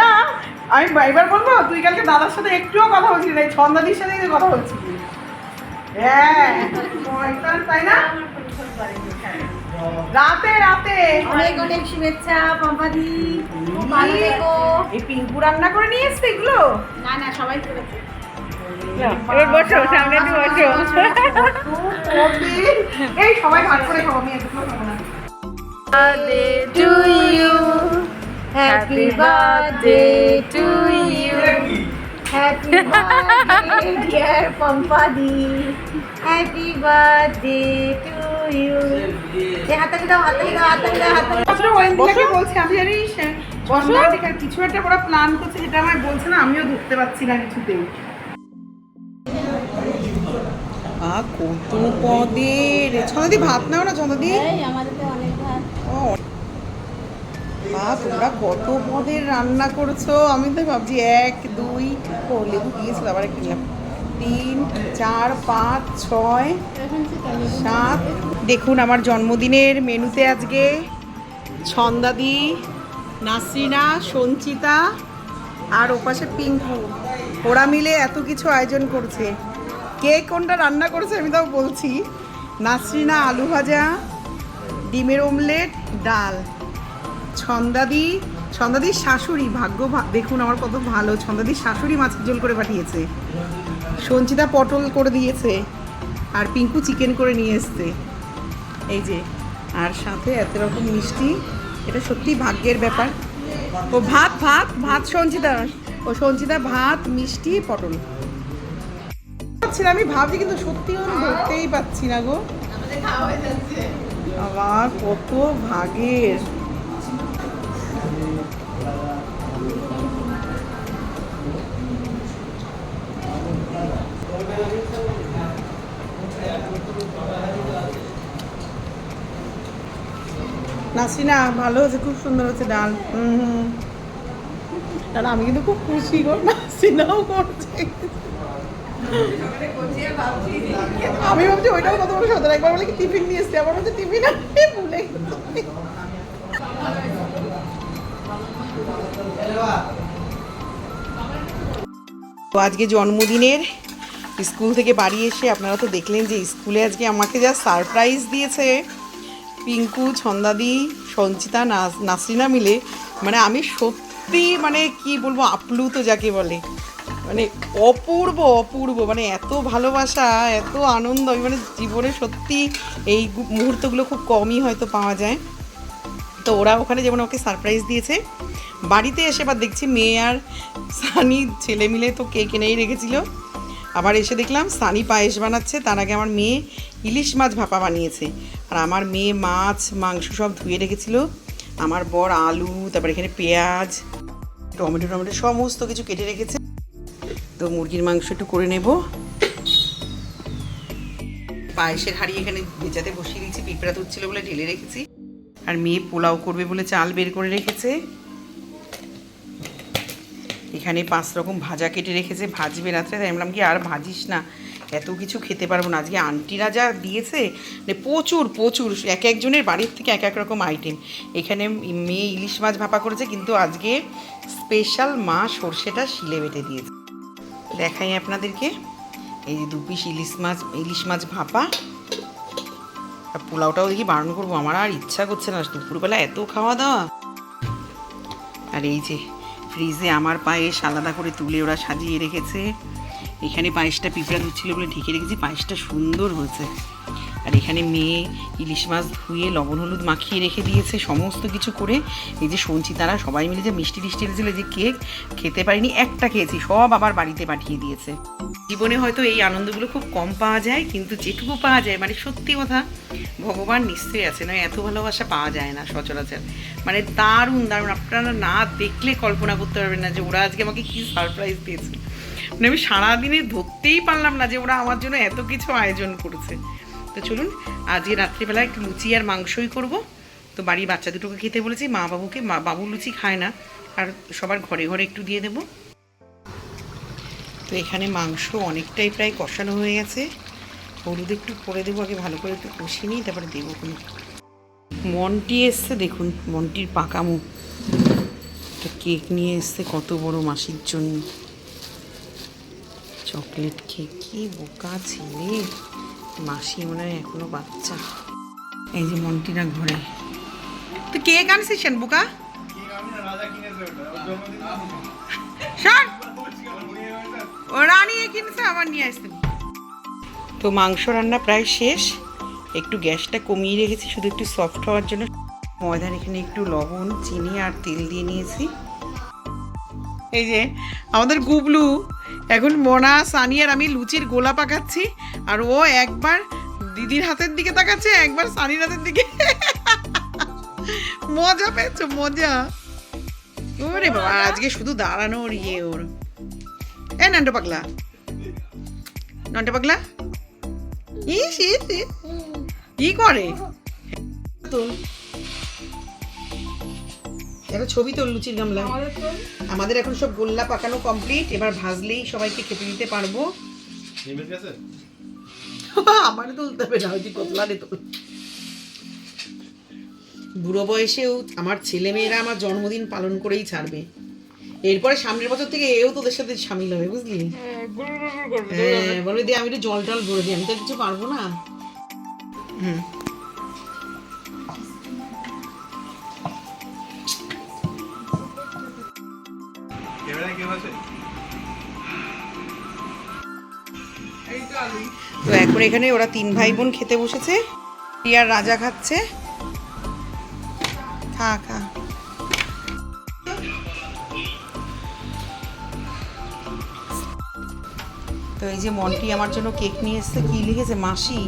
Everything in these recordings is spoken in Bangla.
না। আমি এবার বলব তুই কালকে দাদার সাথে একটুও কথা বলছিস না এই ছন্দাদির সাথে কথা বলছিস হ্যাঁ তাই না? রাতে রাতে। অনেক অনেক শুভেচ্ছা পম্পাদি। ভালো থেকো এই পিঙ্কু রান্না করে নিয়ে এসছে এগুলো? না না সবাই করেছে। এবার বসো সামনে বসো এই সবাই ভাগ করে খাব আমি একটু খাব না। To you. Happy birthday to you. Happy birthday dear পম্পাদি happy birthday to you. দাও দাও দাও। আসলে বলছি আমি জানিস কিছু একটা ওরা প্ল্যান করছে যেটা আমার বলছে না আমিও ধরতে পারছি না কিছুতেই। আ কত পদের ছন্দাদি ভাত নাও না ছন্দাদি এই আমাদের মা তোমরা কত পদের রান্না করছ? আমি তো ভাবছি এক, দুই ও লেবু দিয়েছিল আবার একটা নিলাম। তিন, চার, পাঁচ, ছয়, সাত। দেখুন, আমার জন্মদিনের মেনুতে আজকে ছন্দাদি, নাসরিনা, সঞ্চিতা, আর ওপাশে পিঙ্কু। ওরা মিলে এত কিছু আয়োজন করছে। কে কোনটা রান্না করেছে আমি তাও বলছি। নাসরিনা আলু ভাজা ডিমের অমলেট ডাল। ছন্দাদি ছন্দাদির শাশুড়ি ভাগ্য দেখুন আমার কত ভালো ছন্দাদির শাশুড়ি মাছের ঝোল করে পাঠিয়েছে। সঞ্চিতা পটল করে দিয়েছে আর পিঙ্কু চিকেন করে নিয়ে এসছে। এই যে আর সাথে এত রকম মিষ্টি এটা সত্যি ভাগ্যের ব্যাপার। ও ভাত ভাত ভাত সঞ্চিতা ও সঞ্চিতা ভাত মিষ্টি পটল। না, আমি ভাবছি কিন্তু সত্যি ধরতেই পাচ্ছি না গো। আমার কত ভাগের? নাসিনা, ভালো হয়েছে? খুব সুন্দর হচ্ছে ডাল। হুম। আমি কিন্তু খুব খুশি গো, নাসিনাও করছে। আমি ভাবছি ওইটাও কত বড় একবার বলে কি টিফিন নিয়ে বলছে টিফিন আমি ভুলে তো আজকে জন্মদিনের স্কুল থেকে বাড়ি এসে আপনারা তো দেখলেন যে স্কুলে আজকে আমাকে যা সারপ্রাইজ দিয়েছে, পিঙ্কু, ছন্দাদি, সঞ্চিতা, নাস- নাসরিনা মিলে মানে আমি সত্যি মানে কি বলব, আপ্লুত যাকে বলে। মানে অপূর্ব অপূর্ব মানে এত ভালোবাসা, এত আনন্দ মানে জীবনে সত্যি এই মুহূর্তগুলো খুব কমই হয়তো পাওয়া যায়। তো ওরা ওখানে যেমন ওকে সারপ্রাইজ দিয়েছে। বাড়িতে এসে এবার দেখছি মেয়ে আর সানি ছেলে মিলে তো কেক এনেই রেখেছিল। আবার এসে দেখলাম সানি পায়েস বানাচ্ছে, তার আগে আমার মেয়ে ইলিশ মাছ ভাপা বানিয়েছে। আর আমার মেয়ে মাছ, মাংস সব ধুয়ে রেখেছিল। আমার বর আলু, তারপর এখানে পেঁয়াজ, টমেটো টমেটো সমস্ত কিছু কেটে রেখেছে। তো মুরগির মাংস একটু করে নেব। পায়েসের হাড়ি এখানে ভেজাতে বসিয়ে দিয়েছি, পিঁপড়া তুলছিল বলে ঢেলে রেখেছি। আর মেয়ে পোলাও করবে বলে চাল বের করে রেখেছে। এখানে পাঁচ রকম ভাজা কেটে রেখেছে, ভাজবে রাত্রে, তাই বললাম কি আর ভাজিস না, এত কিছু খেতে পারব না। আজকে আন্টিরা যা দিয়েছে মানে প্রচুর প্রচুর, এক একজনের বাড়ির থেকে এক এক রকম আইটেম এখানে মেয়ে ইলিশ মাছ ভাপা করেছে, কিন্তু আজকে স্পেশাল মা সর্ষেটা শিলে বেটে দিয়েছে। দেখাই আপনাদেরকে। এই যে দু পিস ইলিশ মাছ ইলিশ মাছ ভাপা। আর পোলাওটাও দেখি বারণ করব, আমার আর ইচ্ছা করছে না। দুপুরবেলা এত খাওয়া দাওয়া। আর এই যে ফ্রিজে আমার পায়েস আলাদা করে তুলে ওরা সাজিয়ে রেখেছে। এখানে পায়েসটা পিঁপড়া ধুচ্ছিল বলে ঢেকে রেখেছি, পায়েসটা সুন্দর হয়েছে। আর এখানে মেয়ে ইলিশ মাছ ধুয়ে লবণ হলুদ মাখিয়ে রেখে দিয়েছে, সমস্ত কিছু করে। এই যে শুনছি তারা সবাই মিলে যে মিষ্টি টিষ্টি এনেছিল যে কেক, খেতে পারিনি, একটা খেয়েছি, সব আবার বাড়িতে পাঠিয়ে দিয়েছে। জীবনে হয়তো এই আনন্দগুলো খুব কম পাওয়া যায়, কিন্তু যেটুকু পাওয়া যায় মানে সত্যি কথা, ভগবান নিশ্চয়ই আছে নয় এত ভালোবাসা পাওয়া যায় না সচরাচর। মানে দারুণ দারুণ, আপনারা না দেখলে কল্পনা করতে পারবেন না যে ওরা আজকে আমাকে কী সারপ্রাইজ দিয়েছে। মানে আমি সারাদিনে ধরতেই পারলাম না যে ওরা আমার জন্য এত কিছু আয়োজন করেছে। তো চলুন। আজকে রাত্রিবেলা একটু লুচি আর মাংসই করব। তো বাড়ির বাচ্চা দুটোকে খেতে বলেছি, মা বাবুকে, মা বাবু লুচি খায় না, আর সবার ঘরে ঘরে একটু দিয়ে দেবো। তো এখানে মাংস অনেকটাই প্রায় কষানো হয়ে গেছে। হলুদ একটু করে দেবো, আগে ভালো করে একটু কষিয়ে নিই, তারপরে দেবো কোনো। মন্টি এসছে, দেখুন, মন্টির পাকা মুখ। একটা কেক নিয়ে এসছে, কত বড় মাসির জন্য। চকলেট কেক, কি বোকা ছেলে। মাসি মনে হয় এখনও বাচ্চা। এই যে মন্টিরা ঘরে। তো কেক আনছিস বোকা? শোন! ও রানিয়ে কিনছে, আবার নিয়ে আসতে তো মাংস রান্না প্রায় শেষ। একটু গ্যাসটা কমিয়ে রেখেছি, শুধু একটু সফট হওয়ার জন্য। ময়দার এখানে একটু লবণ, চিনি আর তেল দিয়ে নিয়েছি। এই যে আমাদের গুবলু এখন মোনা, সানি আর আমি লুচির গোলা পাকাচ্ছি, আর ও একবার দিদির হাতের দিকে তাকাচ্ছে, একবার সানির হাতের দিকে। মজা পেয়েছ, মজা। ওরে বাবা আজকে শুধু দাঁড়ানোর ইয়ে ওর। এ, নান্টো পাগলা। নান্টো পাগলা? ইস ইস। কি করে? তোল একটা ছবি তোল লুচির গামলা। আমাদের এখন সব গোল্লা পাকানো কমপ্লিট এবার ভাজলেই সবাইকে খেতে দিতে পারব। আমার তুলতে হবে না ওই কতলারে তোল বুড়ো বয়সেও আমার ছেলে মেয়েরা আমার জন্মদিন পালন করেই ছাড়বে। এরপরে সামনের বছর থেকে এও তোদের সাথে সামিল হবে বুঝলি? হ্যাঁ বলবে দিয়ে আমি একটু জল টল ভরে দিই আমি তো কিছু পারব না। হুম। তো এখন ওরা তিন ভাই বোন খেতে বসেছে। প্রিয়ার রাজা খাচ্ছে। খা খা। তো এই যে মন্টি আমার জন্য কেক নিয়ে এসছে, কি লিখেছে মাসি?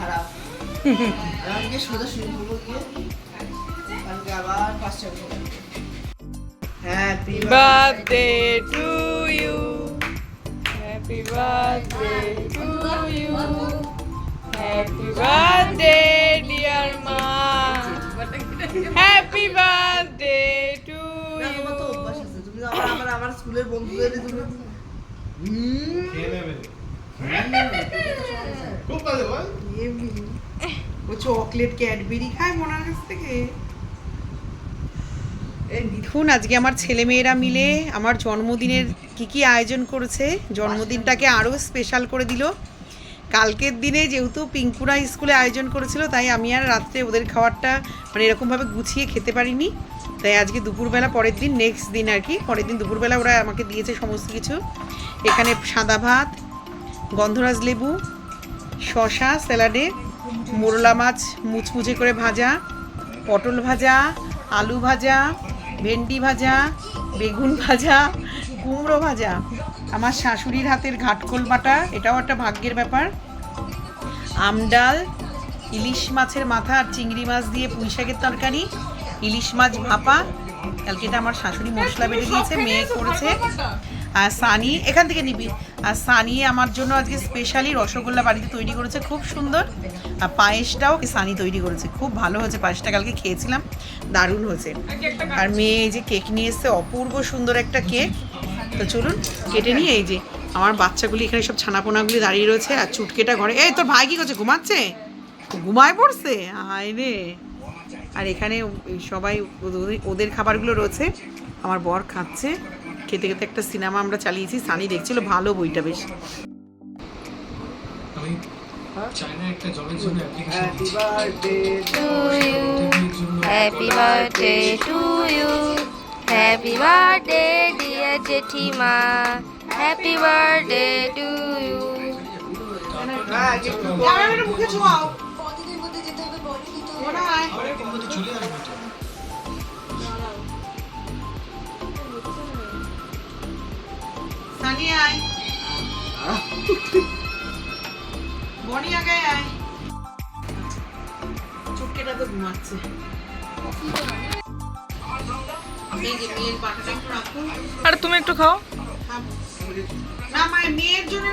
খারাপ happy birthday to you. Happy birthday to you. Happy birthday, dear ma. Happy birthday to তোমার তো you. অভ্যাস আছে তুমি আবার আমার আমার স্কুলের বন্ধুদের তুমি ও চকলেট ক্যাডবেরি খায় মনার কাছ থেকে দেখুন, আজকে আমার ছেলে মেয়েরা মিলে আমার জন্মদিনের কি কি আয়োজন করেছে। জন্মদিনটাকে আরও স্পেশাল করে দিল। কালকের দিনে যেহেতু পিঙ্কুরা স্কুলে আয়োজন করেছিল, তাই আমি আর রাত্রে ওদের খাবারটা মানে এরকমভাবে গুছিয়ে খেতে পারিনি। তাই আজকে দুপুরবেলা, পরের দিন নেক্সট দিন আর কি। পরের দিন দুপুরবেলা ওরা আমাকে দিয়েছে সমস্ত কিছু। এখানে সাদা ভাত, গন্ধরাজ লেবু শশা স্যালাডে, মোরলা মাছ মুচমুচে করে ভাজা, পটল ভাজা, আলু ভাজা ভেন্ডি ভাজা, বেগুন ভাজা, কুমড়ো ভাজা। আমার শাশুড়ির হাতের ঘাটকোল বাটা, এটাও একটা ভাগ্যের ব্যাপার। আমডাল ইলিশ মাছের মাথা আর চিংড়ি মাছ দিয়ে পুঁই শাকের তরকারি, ইলিশ মাছ ভাপা। কালকে এটা আমার শাশুড়ি মশলা বেটে দিয়েছে, মেয়ে করেছে। আর সানি, এখান থেকে নিবি। আর সানি আমার জন্য আজকে স্পেশালি রসগোল্লা বাড়িতে তৈরি করেছে, খুব সুন্দর। পায়েসটাও সানি তৈরি করেছে। খুব ভালো হয়েছে, পায়েসটা কালকে খেয়েছিলাম, দারুণ হয়েছে। আর মেয়ে এই যে কেক নিয়ে এসছে, অপূর্ব সুন্দর একটা কেক। তো চলুন, কেটে নিয়ে এই যে আমার বাচ্চাগুলি এখানে সব ছানাপোনাগুলি দাঁড়িয়ে রয়েছে আর চুটকেটা ঘরে। এই, তোর ভাই কি করছে? ঘুমাচ্ছে? ঘুমায় পড়ছে? আয় রে। আর এখানে সবাই ওদের- খাবারগুলো রয়েছে। আমার বর খাচ্ছে। খেতে খেতে একটা সিনেমা আমরা চালিয়েছি, সানি দেখছিল, ভালো বইটা বেশ। Happy birthday to you. জন্য Happy birthday to you. Happy birthday, dear Jethima. Happy birthday to you. মুখে ছোঁয়াও চলে আসবে বনি আগে আয়। চুটকেটা তো ঘুমাচ্ছে। আর তুমি একটু খাও। না মায়ের মেয়ের জন্য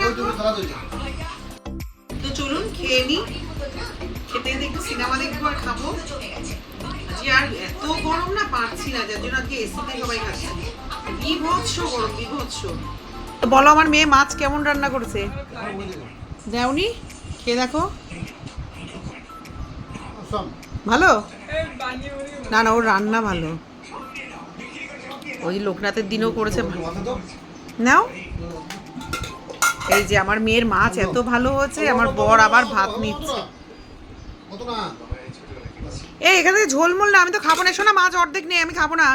তো চলুন খেয়ে নি। খেতে একটু সিনেমা দেখব আর খাব। আজকে আর এত গরম না পারছি না যার জন্য আজকে এসিতে সবাই খাচ্ছে। বিভৎস গরম বিভৎস। বলো আমার মেয়ে মাছ কেমন রান্না করেছে? দেওনি? খেয়ে দেখো? ভালো? না না ওর রান্না ভালো। ওই লোকনাথের দিনও করেছে নাও। এই যে আমার মেয়ের মাছ এত ভালো হয়েছে আমার বর আবার ভাত নিচ্ছে। এই এখানে ঝোলমোল না আমি তো খাব না। শোনা মাছ অর্ধেক নেই আমি খাব না।